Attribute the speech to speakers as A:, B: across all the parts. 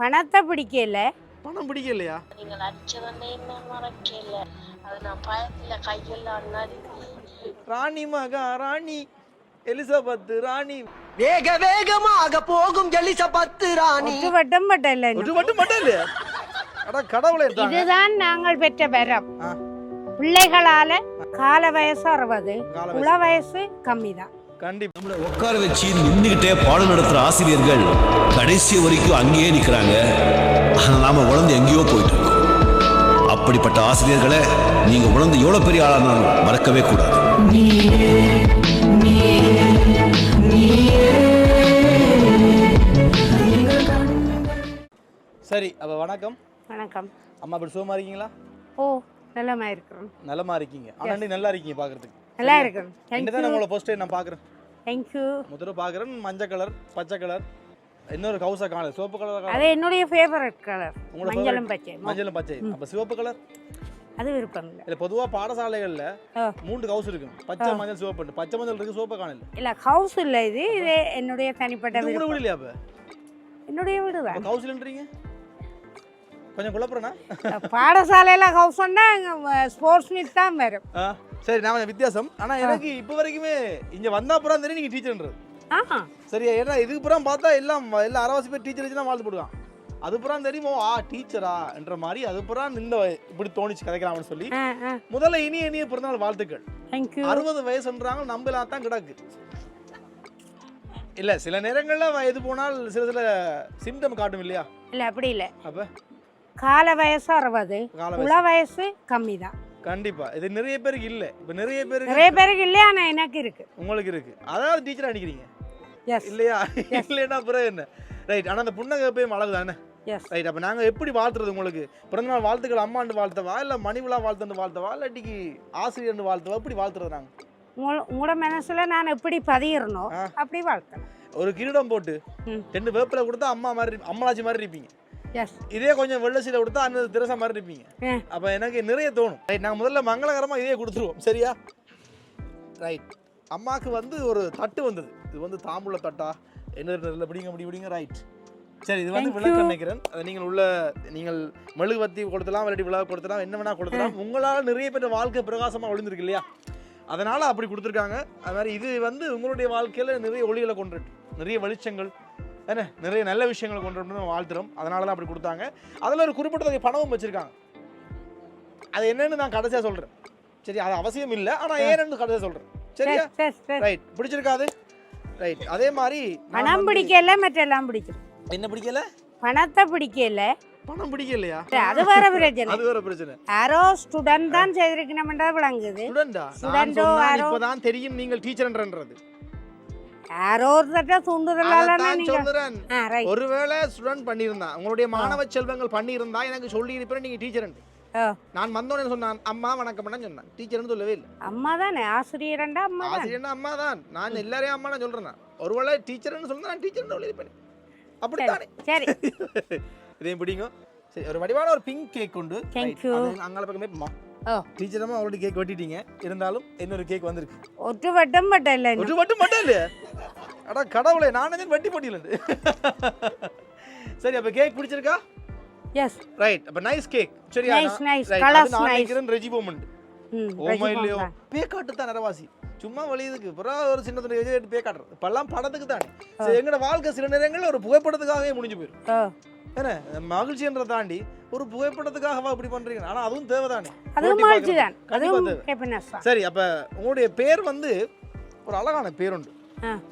A: பணத்தை பிடிக்கல.
B: பணம் பிடிக்கலையா?
C: நீங்கள் அடிச்சதன்னே என்ன மறக்கல. அது நான் பயத்துல கையெல்லாம் நடுங்கி
B: ராணி மகா ராணி. எலிசபெத் ராணி.
D: வேக வேகமாக போகும் எலிசபத்து ராணி.
A: ஒட்டு வட்டம் பட்டல
B: ஒரு மட்டும் மட்டும் இல்லையா அட கடவுளே.
A: இதுதான் நாங்கள் பெற்ற வரம். பிள்ளைகளால கால வயசு அறுபது உள வயசு கம்மி தான்
B: கண்டிப்பா.
E: நம்மளை உட்கார வச்சு நின்றுகிட்டே பாடம் நடத்துற ஆசிரியர்கள் கடைசி வரைக்கும் அங்கேயே நிக்கிறாங்க. ஆனா நாம உழந்து எங்கேயோ போயிட்டு இருக்கோம் அப்படிப்பட்ட ஆசிரியர்களை நீங்க உழந்து எவ்வளவு பெரிய ஆளானாலும் மறக்கவே கூடாது.
B: சரி அப்ப வணக்கம்.
A: வணக்கம்.
B: அம்மா இப்படி சுகமா இருக்கீங்களா?
A: ஓ நல்லமா இருக்கிறோம்.
B: நலமா இருக்கீங்க. ஆனா நல்லா இருக்கீங்க பாக்குறதுக்கு.
A: நல்லா இருக்கிறோம்
B: இந்த தான் உங்களை ஃபர்ஸ்ட் நான் பாக்குறேன்.
A: தேங்க்யூ
B: முதல்ல பாக்குறேன் மஞ்சள் கலர் பச்சை கலர் இன்னொரு கவுசா காணல சிவப்பு கலர்
A: அது என்னுடைய ஃபேவரட் கலர் மஞ்சளும்? பச்சை
B: மஞ்சளும் பச்சை அப்ப சிவப்பு கலர்
A: அது விருப்பம் இல்லை.
B: இல்ல பொதுவா பாடசாலைகள்ல. மூன்று கவுஸ் இருக்கும். பச்சை மஞ்சள் சிவப்பு பச்சை மஞ்சள் இருக்கு சிவப்பு காணல
A: இல்ல. ஹவுஸ் இல்லை இது. இது என்னுடைய தனிப்பட்ட விருப்பம்.
B: விடலையா அப்ப?
A: என்னுடைய வீடு தான்
B: அப்ப கவுஸ்லன்றீங்க கொஞ்சம் குழப்பறனா?
A: பாடசாலையில ஹவுஸ்னா ஸ்போர்ட்ஸ் மீட் தான் வரும்.
B: சரி நான் கொஞ்சம் வித்தியாசம். ஆனா எனக்கு இப்போ வரைக்குமே இங்க வந்தா அப்புறம் தெரியும் நீங்க டீச்சர்ன்றது
A: ஆஹா.
B: சரியா? ஏன்னா இதுக்கு புறம் பார்த்தா எல்லாம் எல்லாம் அரைவாசி பேர் டீச்சர் வச்சு தான் வாழ்த்து போடுவான். அது புறம் தெரியுமோ? ஆ டீச்சரா என்ற மாதிரி அது புறம் இந்த இப்படி தோணிச்சு கதைக்கலாம்னு சொல்லி முதல்ல இனிய இனிய பிறந்தநாள் வாழ்த்துக்கள். அறுபது வயசுன்றாங்க நம்பலாம் தான் கிடக்கு. இல்ல சில நேரங்கள்ல வயது போனால் சில சில சிம்டம் காட்டும் இல்லையா?
A: இல்ல அப்படி இல்ல.
B: அப்ப?
A: கால வயசு அறுபது உள வயசு கம்மி தான்
B: கண்டிப்பா. இது நிறைய பேருக்கு இல்ல. இப்ப நிறைய பேருக்கு
A: நிறைய பேருக்கு இல்லையா? ஆனா எனக்கு இருக்கு.
B: உங்களுக்கு இருக்கு. அதாவது டீச்சரா அடிக்கிறீங்க
A: எஸ்
B: இல்லையா? இல்லைன்னா அப்புறம் என்ன? ரைட் ஆனா அந்த புன்னகை எப்பயும் அழகு தானே
A: எஸ்
B: ரைட் அப்ப நாங்க எப்படி வாழ்த்துறது உங்களுக்கு? பிறந்தநாள் வாழ்த்துக்கள் அம்மாண்டு வாழ்த்தவா? இல்ல மணிவிழா வாழ்த்துன்னு வாழ்த்தவா? இல்லாட்டிக்கு ஆசிரியர்னு வாழ்த்தவா? எப்படி வாழ்த்துறது நாங்க?
A: உங்களோட மனசுல நான் எப்படி பதியிறனோ
B: ஆ.
A: அப்படி வாழ்த்தேன்
B: ஒரு கிரீடம் போட்டு. ரெண்டு வேப்பில கொடுத்தா அம்மா மாதிரி. அம்மாச்சி மாதிரி இருப்பீங்க. இதே கொஞ்சம் வெள்ளை சீலை கொடுத்தா அண்ணன் திரசா மாதிரி இருப்பீங்க. அப்ப எனக்கு நிறைய தோணும். ரைட் நாங்க முதல்ல மங்களகரமா இதே கொடுத்துருவோம். சரியா? ரைட் அம்மாக்கு வந்து ஒரு தட்டு வந்தது. இது வந்து தாம்பூல தட்டா? என்ன இல்லை பிடிங்க இப்படி பிடிங்க. ரைட் சரி இது வந்து விளக்க. நினைக்கிறேன் அதை நீங்கள் உள்ள நீங்கள் மெழுகுவத்தி கொடுத்தலாம் இல்லாட்டி விழா கொடுத்தலாம் என்ன வேணா கொடுத்தலாம். உங்களால் நிறைய பேர் வாழ்க்கை பிரகாசமாக ஒளிந்திருக்கு இல்லையா? அதனால அப்படி கொடுத்துருக்காங்க. அது மாதிரி இது வந்து உங்களுடைய வாழ்க்கையில நிறைய ஒளிகளை கொண்டு நிறைய வெளிச்சங்கள் என்ன? நிறைய நல்ல விஷயங்களை கொண்டு வரணும்னு வாழ்த்துறோம். அதனால தான் அப்படி கொடுத்தாங்க. அதில் ஒரு குறிப்பிட்ட பணமும் வச்சிருக்காங்க. அது என்னன்னு நான் கடைசியாக சொல்கிறேன் சரி அது அவசியம் இல்லை. ஆனால் ஏன்னு கடைசியாக சொல்கிறேன் சரியா?
A: சரி சரி சரி.
B: ரைட் பிடிச்சிருக்காது ரைட் அதே மாதிரி
A: பணம் பிடிக்கல மற்றெல்லாம் பிடிக்கும்.
B: என்ன பிடிக்கல?
A: பணத்தை பிடிக்கல.
B: பணம் பிடிக்கலையா?
A: அது வேற பிரச்சனை.
B: அது வேற பிரச்சனை.
A: யாரோ ஸ்டூடெண்ட் தான் செய்திருக்கணும்ன்றது விளங்குது.
B: ஸ்டூடெண்டா
A: யாரோ-
B: இப்பதான் தெரியும் நீங்கள் டீச்சர்ன்றது
A: யாரோ ஒருத்தட்ட தூண்டுதலால
B: அதைத்தான்
A: நீங்க.
B: சொல்லுறேன்.
A: ஆ ரைட்
B: ஒருவேளை ஸ்டூடெண்ட் பண்ணியிருந்தா உங்களுடைய மாணவ செல்வங்கள் பண்ணியிருந்தா எனக்கு சொல்லி இருப்பேன் நீங்க டீச்சர்
A: ஓ
B: நான் வந்தோடனே சொன்னான் அம்மா வணக்கம் பண்ண சொன்னான். டீச்சர்னு சொல்லவே இல்லை.
A: அம்மா தானே ஆசிரியரண்டா அம்மா தானே
B: ஆசிரியர்னா அம்மா தான் நான் எல்லாரையும் அம்மா நான் சொல்றேன் நான். ஒருவேளை டீச்சர்னு சொன்னா நான் டீச்சர்னு சொல்லியிருப்பேன். அப்படித்தானே?
A: சரி
B: இதையும் பிடிக்கும் சரி ஒரு வடிவான ஒரு பிங்க் கேக் உண்டு.
A: Thank you.
B: அங்கால பக்கமே
A: ஓ.
B: டீச்சரமா ஆல்ரெடி கேக் வெட்டிட்டீங்க. இருந்தாலும் இன்னொரு கேக் வந்திருக்கு.
A: ஒட்டு வட்டம் பட்ட இல்லை
B: ஒரு மட்டும் மட்டும் இல்லையா? அடா கடவுளே நான் நினைச்சேன் வெட்டி போட்டியில சரி அப்ப கேக் பிடிச்சிருக்கா?
A: எஸ்
B: ரைட் அப்ப நைஸ் கேக் சரியா?
A: Nice.
B: right.
A: Colours
B: அது நான் ரெஜி மூமெண்ட்
A: ம்
B: ஓமா இல்லையோ.
A: தான்.
B: பே காட்டு தான் நரவாசி. சும்மா வழியுதுக்கு அப்புறம் ஒரு சின்ன துணி பே காட்டுறது இப்பெல்லாம் படத்துக்கு தானே. எங்களோட வாழ்க்கை சில நேரங்கள்ல ஒரு புகைப்படத்துக்காகவே முடிஞ்சு போயிடும் என்ன மகிழ்ச்சின்றதை தாண்டி ஒரு புகைப்படத்துக்காகவா இப்படி பண்றீங்க? ஆனா அதுவும்
A: மகிழ்ச்சி
B: பார்க்கறது.
A: தான் அதுவும்
B: தேவை.
A: ஹாப்பினஸ் தான்
B: சரி அப்ப உங்களுடைய பேர் வந்து ஒரு அழகான பேர் உண்டு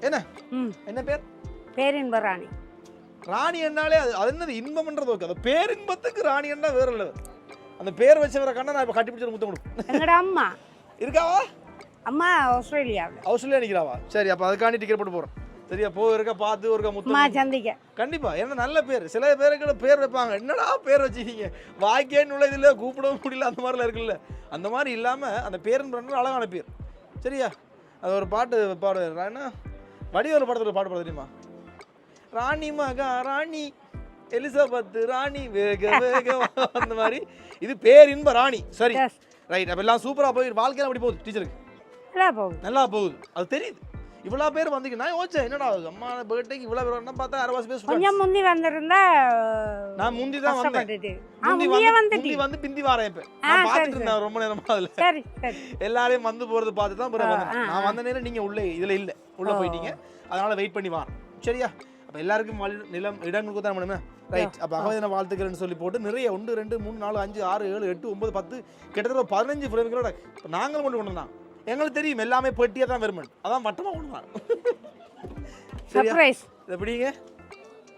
B: என்ன? என்ன பேர்?
A: பேரின்ப ராணி
B: ராணி என்னாலே அது அது என்னது? இன்பம்ன்றது ஓகே. அந்த பேரின்பத்துக்கு ராணி என்ன வேற இல்லை. அந்த பேர் வச்சவரை கண்ணா நான் இப்போ கட்டி பிடிச்ச முத்தம் கொடுப்பேன்.
A: எங்கட அம்மா?
B: இருக்காவா
A: அம்மா ஆஸ்திரேலியாவில்.
B: ஹவுஸ்லேயே நிற்கிறாவா சரி அப்போ அதுக்காண்டி டிக்கெட் போட்டு போகிறேன் சரியா? போ இருக்க பார்த்து ஒருக்க முத்தம்
A: சந்திக்க.
B: கண்டிப்பா. ஏன்னா நல்ல பேர். சில பேருக்கு பேர் வைப்பாங்க. என்னடா பேர் வச்சிருக்கீங்க வாய்க்கே நுழைதில்ல கூப்பிடவும் முடியல அந்த மாதிரிலாம் இருக்குல்ல. அந்த மாதிரி இல்லாம அந்த பேருன்ற அழகான பேர். சரியா? அது ஒரு பாட்டு பாடு. என்ன வடிவேலு படத்துல பாட்டு பாட தெரியுமா? ராணி மகா ராணி எலிசபெத் ராணி வேக வேக அந்த மாதிரி. இது பேர் இன்ப ராணி. சரி. ரைட் அப்ப எல்லாம் சூப்பரா போய் வாழ்க்கையில அப்படி போகுது டீச்சருக்கு
A: நல்லா போகுது.
B: நல்லா போகுது. அது தெரியுது. இவ்வளவு பேர் வந்தீங்க நான் யோசிச்சேன் என்னடா அம்மா பர்த்டேக்கு இவ்வளவு பேர் வரணும் பார்த்தா அறுபது பேர்
A: கொஞ்சம். முந்தி வந்திருந்தா
B: நான் முந்தி தான் வந்தேன். முந்தி வந்து பிந்தி வரேன் இப்ப. நான் பார்த்துட்டு. இருந்தேன் ரொம்ப நேரமா அதுல.
A: சரி சரி.
B: எல்லாரையும் வந்து போறது பார்த்து தான் பிறகு நான். வந்த நேரம் நீங்க உள்ள இதுல இல்ல. உள்ள. போயிட்டீங்க. அதனால வெயிட் பண்ணி வாரம் சரியா? அப்ப எல்லாருக்கும் நிலம் இடம் கொடுத்தா முடியுமே ரைட் அப்ப அகமதின வாழ்த்துக்கள்னு சொல்லி போட்டு நிறைய ஒன்று ரெண்டு மூணு நாலு அஞ்சு ஆறு ஏழு எட்டு ஒன்பது பத்து கிட்டத்தட்ட பதினஞ்சு ஃப்ரேம்களோட இப்போ நாங்களும் கொண்டு கொண்டு எங்களுக்கு தெரியும் எல்லாமே பெட்டியா தான் வருமன் அதான் வட்டமா கொண்டு வந்தோம் சரியா
A: சர்ப்ரைஸ்
B: எப்படிங்க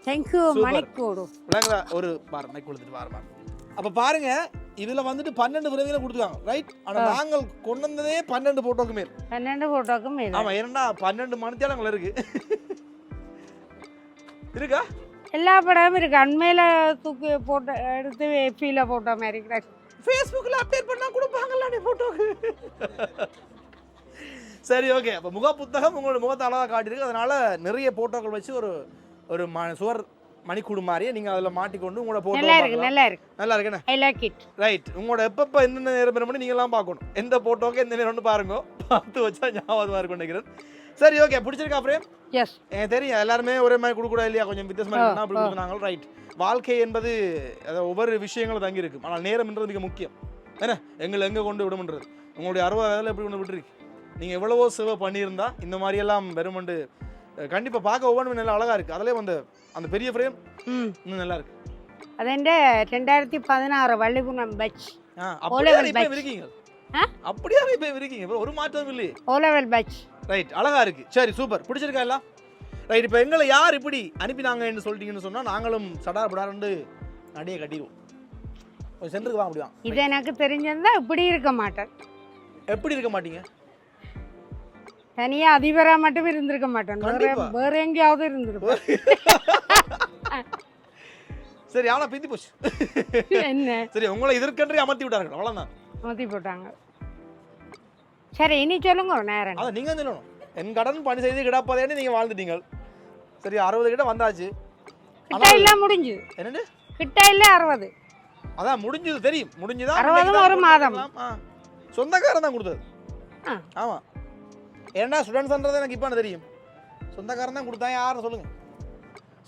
A: தேங்க்யூ. மணிக்கூடு.
B: விளங்குதா ஒரு பாரு மைக் கொடுத்துட்டு வாரம் பாரு. அப்ப பாருங்க இதுல வந்துட்டு பன்னெண்டு ஃப்ரேம்களை கொடுத்துருக்காங்க ரைட் ஆனா நாங்கள் கொண்டு வந்ததே பன்னெண்டு போட்டோக்கு மேல்.
A: பன்னெண்டு ஃபோட்டோக்கும் மேலே.
B: ஆமா ஏன்னா பன்னெண்டு மணித்தியாலங்கள் இருக்கு. இருக்கா?
A: எல்லா படமும் இருக்கு. அண்மையில தூக்கி போட்டு எடுத்து எஃபியில் போட்ட மாதிரி
B: ஃபேஸ்புக்கில் அப்டேட் பண்ணா கொடுப்பாங்கல்ல நீ ஃபோட்டோக்கு சரி ஓகே அப்போ முக புத்தகம் உங்களோட முகத்தை அழகாக காட்டியிருக்கு. அதனால நிறைய போட்டோக்கள் வச்சு ஒரு ஒரு ம சுவர் மணிக்கூடு மாதிரியே நீங்கள் அதில் மாட்டிக்கொண்டு உங்களோட போட்டோ
A: நல்லா இருக்கு நல்லா இருக்கு.
B: நல்லா இருக்குண்ணே
A: ஐ லைக் இட்
B: ரைட் உங்களோட எப்பப்போ எந்தெந்த நேரம் பண்ணி நீங்களாம் பார்க்கணும். எந்த போட்டோக்கு எந்த நேரம்னு பாருங்க. பார்த்து வச்சா ஞாபகமாக இருக்கும் நினைக்கிறேன். சரி ஓகே பிடிச்சிருக்கா ஃப்ரேம்
A: எஸ்
B: எனக்கு தெரியும். எல்லாருமே ஒரே மாதிரி கொடுக்கூடா இல்லையா? கொஞ்சம் வித்தியாசமாக இருக்குன்னா அப்படி. கொடுக்குறாங்க ரைட் வாழ்க்கை என்பது அது ஒவ்வொரு விஷயங்களும் தங்கி இருக்கும் ஆனால் நேரம்ன்றது மிக முக்கியம். என்ன? எங்களை எங்கே கொண்டு விடும்ன்றது? உங்களுடைய அறுபது வயதில் எப்படி கொண்டு விட்டுருக்கு? நீங்கள் எவ்வளவோ சேவை பண்ணியிருந்தா இந்த மாதிரியெல்லாம் வெறுமண்டு கண்டிப்பாக பார்க்க ஒவ்வொன்றும் நல்லா அழகாக இருக்குது அதிலே அந்த அந்த பெரிய ஃப்ரேம்
A: ம்
B: இன்னும் நல்லா இருக்கு
A: അതെന്റെ രണ്ടായിരത്തി പതിനാറ് വള്ളികുണം ബച്ച്
B: ஆ அப்படியே
A: level
B: இப்போ
A: batch.
B: இருக்கீங்க
A: ஆ?
B: அப்படியே இப்போ இருக்கீங்க bro. ஒரு மாற்றம் இல்லையே
A: ഓ ലെവൽ ബച്ച്
B: ரைட் அழகா இருக்கு சரி சூப்பர் பிடிச்சிருக்கா எல்லாம் ரைட் இப்போ எங்களை யார் இப்படி அனுப்பினாங்கன்னு சொல்லிட்டீங்கன்னு சொன்னா நாங்களும் சடா படாரண்டு நடிகை கட்டிடுவோம் கொஞ்சம் சென்டருக்கு வாங்க முடியும்
A: இது எனக்கு தெரிஞ்சிருந்தா இப்படி இருக்க மாட்டேன்
B: எப்படி இருக்க மாட்டீங்க
A: தனியா அதிபரா மட்டும் இருந்திருக்க மாட்டேன் வேற எங்கேயாவது இருந்திருப்பேன்
B: சரி ஆனா பிந்தி போச்சு.
A: என்ன?
B: சரி உங்களை இதற்கென்றே அமர்த்தி விட்டார்கள். அவ்வளவுதான்.
A: மாத்தி போட்டாங்க. சரி இனி சொல்லுங்க நேரம்.
B: அதான் நீங்க சொல்லணும். என் கடன் பணி செய்து கிடப்பதேன்னு நீங்க வாழ்ந்துட்டீங்க. சரி அறுபது கிட்ட வந்தாச்சு.
A: கிட்ட இல்ல முடிஞ்சு.
B: என்னண்டு
A: கிட்ட இல்ல அறுபது.
B: அதான் முடிஞ்சது தெரியும். முடிஞ்சுதான் தான்
A: ஒரு மாதம்.
B: சொந்தக்காரன் தான் கொடுத்தது.
A: ஆ.
B: ஏன்னா ஸ்டூடெண்ட்ஸ்ன்றது எனக்கு இப்போ தெரியும். சொந்தக்காரன் தான் கொடுத்தா யாருன்னு சொல்லுங்க.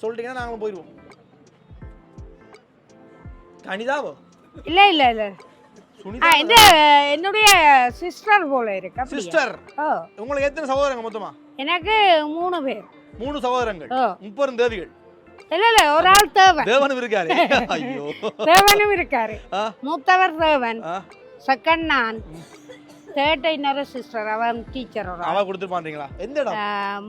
B: சொல்லிட்டீங்கன்னா நாங்களும் போயிடுவோம் கனிதாவோ?
A: இல்ல இல்ல இல்ல. ஆ,
B: சுனிதா
A: இது என்னுடைய சிஸ்டர் போல இருக்கு?
B: சிஸ்டர் உங்களுக்கு எத்தனை சகோதரங்க மொத்தமா?
A: எனக்கு மூணு பேர்.
B: மூணு சகோதரங்கள். முப்பெரும் தேவிகள்.
A: இல்ல இல்ல ஒரு ஆள் தேவன்.
B: தேவனும் இருக்காரு. ஐயோ.
A: தேவனும் இருக்காரு. மூத்தவர் தேவன். செகண்ட் நான். தேர்ட் இன்னொரு சிஸ்டர் அவன் டீச்சரோட
B: அவ கொடுத்துருப்பான்றீங்களா எந்த இடம்?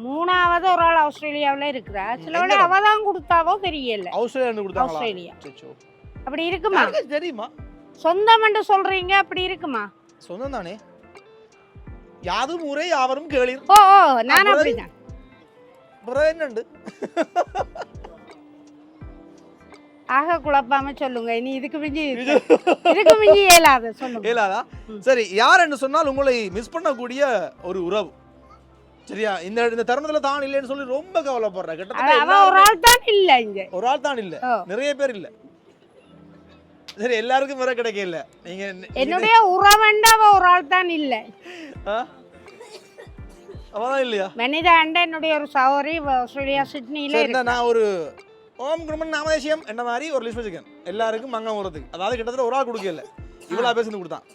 A: மூணாவது ஒரு ஆள் ஆஸ்திரேலியாவில் இருக்கிறா சில வேளை? அவ தான் கொடுத்தாவோ தெரியல.
B: ஆஸ்திரேலியா கொடுத்தாங்களா?
A: ஆஸ்திரேலியா. அப்படி இருக்குமா?
B: தெரியுமா?
A: சொந்தம் சொல்றீங்க அப்படி இருக்குமா?
B: சொந்தம் தானே. யாதும் ஊரே யாவரும் கேளீர்.
A: ஓ ஓ நான்? அப்படிதான்
B: என்னண்டு?
A: ஆக குழப்பாம சொல்லுங்க. இனி இதுக்கு மிஞ்சி இதுக்கு மிஞ்சி இயலாது சொல்லுங்க.
B: இயலாதா. சரி யார் என்று சொன்னால் உங்களை மிஸ் பண்ணக்கூடிய ஒரு உறவு. சரியா? இந்த இந்த தருணத்துல தான் இல்லைன்னு சொல்லி ரொம்ப கவலைப்படுற. கிட்டத்தட்ட
A: ஒரு ஆள் தான் இல்ல இங்க.
B: ஒரு ஆள் தான் இல்ல. நிறைய பேர் இல்ல. சரி எல்லாருக்கும் வேற கிடைக்க இல்ல. நீங்க
A: என்னுடைய உறவண்ட அவ ஒரு ஆள் தான் இல்ல?
B: அவதான் இல்லையா?
A: மனித அண்ட என்னுடைய ஒரு சகோதரி ஆஸ்திரேலியா சிட்னில
B: நான் ஒரு ஓம் குருமன் நாமதேசியம் என்ன மாதிரி ஒரு லிஸ்ட் வச்சுக்கேன் எல்லாருக்கும் மங்கம் உரத்துக்கு அதாவது கிட்டத்தட்ட ஒரு ஆள் கொடுக்கல இவ்வளோ பேசுன்னு கொடுத்தான்.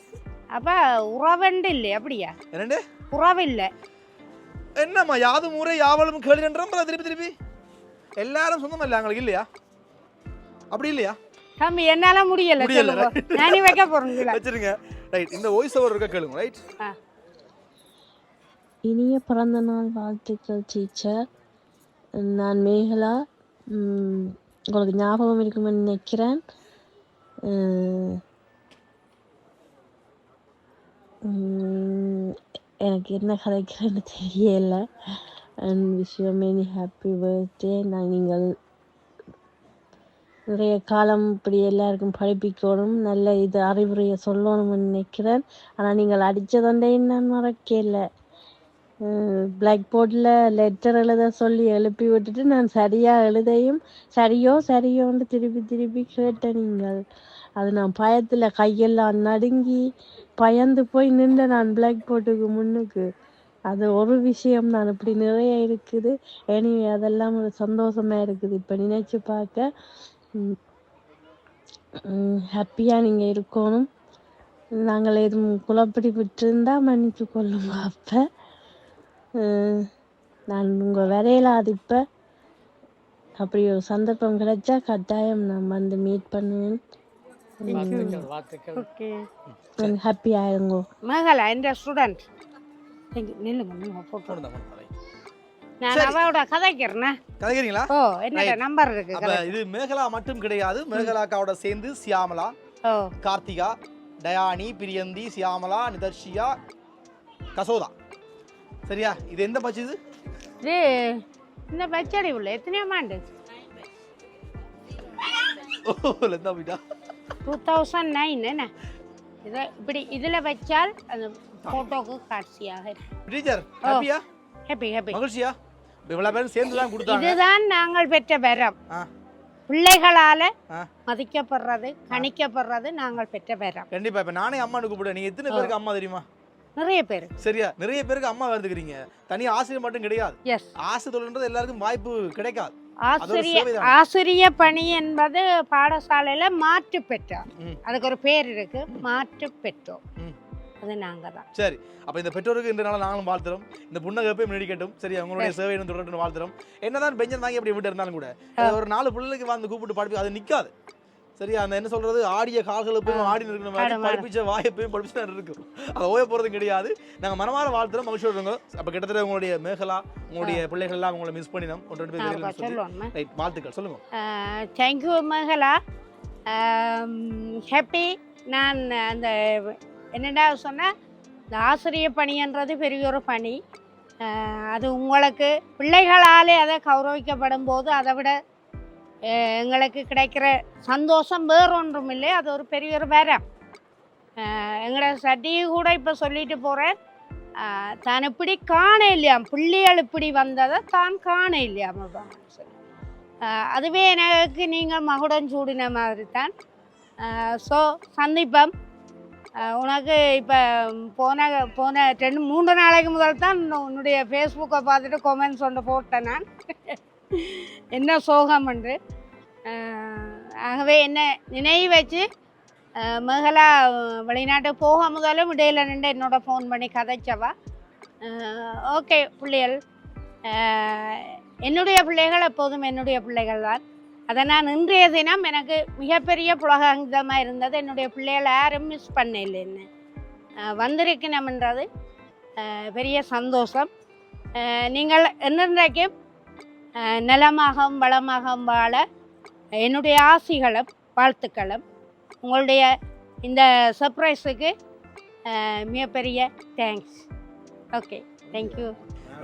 A: அப்ப உறவண்டு இல்லை அப்படியா?
B: என்னண்டு?
A: உறவு இல்ல.
B: என்னம்மா யாதும் ஊரே யாவலும் கேளுன்றோம் திருப்பி திருப்பி? எல்லாரும் சொந்தம் இல்லை அவங்களுக்கு இல்லையா? அப்படி இல்லையா?
A: தம்பி என்னால முடியல.
B: முடியல,
A: நானே வைக்க போறேங்களா
B: வச்சிருங்க. ரைட் இந்த வாய்ஸ் ஓவர் இருக்க கேளுங்க ரைட்
F: இனிய பிறந்த நாள் வாழ்த்துக்கள் டீச்சர் நான் மேகலா. உங்களுக்கு ஞாபகம் இருக்குமென்னு நினைக்கிறேன் எனக்கு என்ன கதைக்கிறேன்னு தெரியல அண்ட் விஷயம் மெனி ஹாப்பி பர்த்டே நான் நீங்கள் நிறைய காலம் இப்படி எல்லாருக்கும் படிப்பிக்கணும் நல்ல இது அறிவுரையை சொல்லணும்னு நினைக்கிறேன் ஆனால் நீங்கள் அடித்ததொண்டே நான் மறக்கல பிளாக் போர்டில் லெட்டர் எழுத சொல்லி எழுப்பி விட்டுட்டு நான் சரியாக எழுதையும் சரியோ சரியோன்னு திருப்பி திருப்பி கேட்டேன் நீங்கள். அது நான் பயத்தில் கையெல்லாம் நடுங்கி பயந்து போய் நின்று நான் பிளாக் போர்டுக்கு முன்னுக்கு. அது ஒரு விஷயம் நான் இப்படி நிறைய இருக்குது. எனவே அதெல்லாம் ஒரு சந்தோஷமாக இருக்குது. இப்போ நினச்சி பார்க்க ஹாப்பியாக நீங்கள் இருக்கணும். நாங்கள் எதுவும் குழப்படி விட்டுருந்தா மன்னிச்சு கொள்ளுங்க அப்போ. நான் உங்கள் வரையலாது இப்போ அப்படி ஒரு சந்தர்ப்பம் கிடைச்சா கட்டாயம் நான் வந்து மீட் பண்ணுவேன்.
A: ஓகே
F: ஹாப்பி ஆயிருங்கோ.
A: மகளா என்ற ஸ்டூடெண்ட் நில்லுங்க நில்லுங்க போட்டோ
B: போடுங்க, போடுங்க.
A: நான்
B: சரி.
A: அவளோட கதைக்கிறேன்னா
B: கதைக்கிறீங்களா?
A: ஓ என்னோட
B: Right.
A: நம்பர் இருக்கு
B: இது மேகலா மட்டும் கிடையாது. மேகலாக்காவோட சேர்ந்து சியாமலா கார்த்திகா டயானி பிரியந்தி சியாமலா நிதர்ஷியா கசோதா. சரியா? இது எந்த பட்சம் இது?
A: இது இந்த பச்சடி உள்ள எத்தனையாம் ஆண்டு
B: ஓ லெந்தா போயிட்டா.
A: டூ தௌசண்ட் நைன் என்ன? இதை இப்படி இதில் வச்சால் அந்த ஃபோட்டோக்கு காட்சியாக
B: டீச்சர் ஹாப்பியா
A: ஹாப்பி ஹாப்பி
B: மகிழ்ச்சியா? இப்ப இவ்வளவு பேரும் சேர்ந்து தான் கொடுத்தாங்க.
A: இதுதான் நாங்கள் பெற்ற வரம். பிள்ளைகளால. மதிக்கப்படுறது கணிக்கப்படுறது நாங்கள் பெற்ற வரம்.
B: கண்டிப்பா இப்ப நானே அம்மானு கூப்பிடுறேன் நீங்க எத்தனை பேருக்கு அம்மா தெரியுமா?
A: நிறைய பேர்.
B: சரியா? நிறைய பேருக்கு அம்மா வந்துக்கிறீங்க தனி ஆசிரியர் மட்டும் கிடையாது.
A: எஸ்
B: ஆசிரியர் தொழில்ன்றது எல்லாருக்கும் வாய்ப்பு கிடைக்காது.
A: ஆசிரிய. ஆசிரிய பணி என்பது பாடசாலையில மாற்று பெற்றோர். அதுக்கு ஒரு பேர் இருக்கு. மாற்று பெற்றோர். அது நாங்க தான்
B: சரி. அப்ப இந்த பெற்றோருக்கு இன்று நாள் நாங்களும் வாழ்த்துறோம். இந்த புண்ணகை எப்பயும் நடிக்கட்டும் சரி அவங்களுடைய சேவை தொடரட்டும் வாழ்த்துறோம். என்னதான் பெஞ்சன் வாங்கி அப்படி விட்டு இருந்தாலும் கூட அது ஒரு நாலு பிள்ளைக்கு வந்து கூப்பிட்டு படிப்பு அது நிக்காது. சரியா அந்த என்ன சொல்றது ஆடிய கால்கள் எப்பயும் ஆடி
A: ஆடும்.
B: படிப்பிச்ச வாய் படிச்சு தான் இருக்கும். அது ஓய போறதும் கிடையாது. நாங்க மனமார வாழ்த்துறோம் மகிழ்ச்சியோட இருங்க அப்ப கிட்டத்தட்ட உங்களுடைய மேகலா உங்களுடைய பிள்ளைகள் எல்லாம் உங்களை மிஸ் பண்ணினோம் ஒன்று ரெண்டு பேர் ரைட் வாழ்த்துக்கள் சொல்லுங்க.
A: தேங்க்யூ மகளா ஹாப்பி நான் அந்த என்னடா சொன்னால் இந்த ஆசிரிய பணின்றது பெரிய ஒரு பணி. அது உங்களுக்கு பிள்ளைகளாலே அதை கௌரவிக்கப்படும் போது அதை விட எங்களுக்கு கிடைக்கிற சந்தோஷம் வேறு ஒன்றும் இல்லை அது ஒரு பெரிய ஒரு வரம். எங்களோட சட்டியை கூட இப்போ சொல்லிட்டு போகிறேன் தான் இப்படி காண இல்லையாம். பிள்ளைகள் இப்படி வந்ததை தான் காண இல்லையாம் சொல்லி அதுவே எனக்கு நீங்கள் மகுடம் சூடின மாதிரி தான் ஸோ சந்திப்பம் உனக்கு இப்போ போன போன ரெண்டு மூன்று நாளைக்கு முதல் தான் உன்னுடைய ஃபேஸ்புக்கை பார்த்துட்டு கொமெண்ட்ஸ் ஒன்று போட்டேன் நான். என்ன சோகம் என்று. ஆகவே என்ன நினைவு வச்சு ஆஹ் மேகலா வெளிநாட்டு போக முதலும் இடையில நின்று என்னோட ஃபோன் பண்ணி கதைச்சவா? ஓகே பிள்ளைகள். என்னுடைய பிள்ளைகள் எப்போதும் என்னுடைய பிள்ளைகள் தான். அதை நான் இன்றைய தினம் எனக்கு மிகப்பெரிய புலகாங்கிதமாக இருந்தது. என்னுடைய பிள்ளைகளை யாரும் மிஸ் பண்ண இல்லைன்னு ஆஹ் வந்திருக்கணும்ன்றது பெரிய சந்தோஷம். நீங்கள் என்னென்றைக்கும் நலமாகவும் வளமாகவும் வாழ என்னுடைய ஆசிகளும் வாழ்த்துக்களும். உங்களுடைய இந்த சர்ப்ரைஸுக்கு மிகப்பெரிய தேங்க்ஸ் ஓகே தேங்க்யூ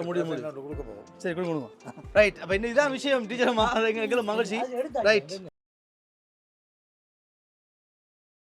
B: முடியும் முடியும். சரி கொடுங்க ரைட் அப்ப இன்னும் இதான் விஷயம். டீச்சர் மகிழ்ச்சி. ரைட்